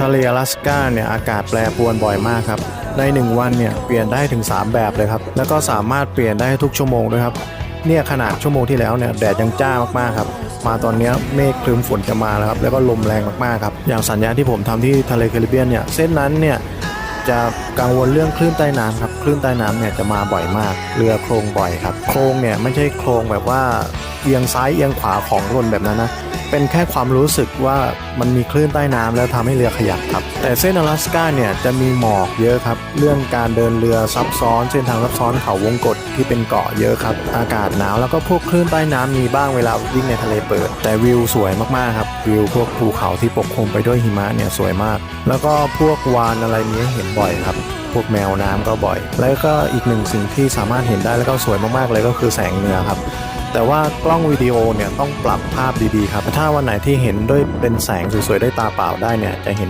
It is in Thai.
ทะเล阿拉สกาเนี่ยอากาศแปรปรวนบ่อยมากครับ ใน 1 วันเนี่ยเปลี่ยนได้ถึง 3 แบบเลยครับ แล้วก็สามารถเปลี่ยนได้ทุกชั่วโมงด้วยครับ เนี่ยขนาดชั่วโมงที่แล้วเนี่ยแดดยังจ้ามากๆครับ มาตอนนี้เมฆครึ้มฝนจะมาแล้วครับ แล้วก็ลมแรงมากๆครับ อย่างสัญญาณที่ผมทำที่ทะเลแคริบเบียนเนี่ยเส้นนั้นเนี่ยจะกังวลเรื่องคลื่นใต้น้ำครับ คลื่นใต้น้ำเนี่ยจะมาบ่อยมาก เรือโครงบ่อยครับ โครงเนี่ยไม่ใช่โครงแบบว่าเอียงซ้ายเอียงขวาของรนแบบนั้นนะ เป็นแค่ความรู้สึกว่ามันมีคลื่นใต้น้ำแล้วทำให้เรือขยับครับ แต่เส้นอลาสก้าเนี่ยจะมีหมอกเยอะครับ เรื่องการเดินเรือซับซ้อน เส้นทางซับซ้อนเขาวงกฏที่เป็นเกาะเยอะครับ อากาศหนาวแล้วก็พวกคลื่นใต้น้ำมีบ้างเวลาวิ่งในทะเลเปิด แต่วิวสวยมากๆครับ วิวพวกภูเขาที่ปกคลุมไปด้วยหิมะเนี่ยสวยมาก แล้วก็พวกวานอะไรนี้เห็นบ่อยครับพวกแมวน้ำก็บ่อย แล้วก็อีกหนึ่งสิ่งที่สามารถเห็นได้แล้วก็สวยมากๆเลยก็คือแสงเหนือครับ แต่ว่ากล้องวิดีโอเนี่ยต้องปรับภาพดีๆครับ ถ้าวันไหนที่เห็นด้วยเป็นแสงสวยๆด้วยตาเปล่าได้เนี่ยจะเห็น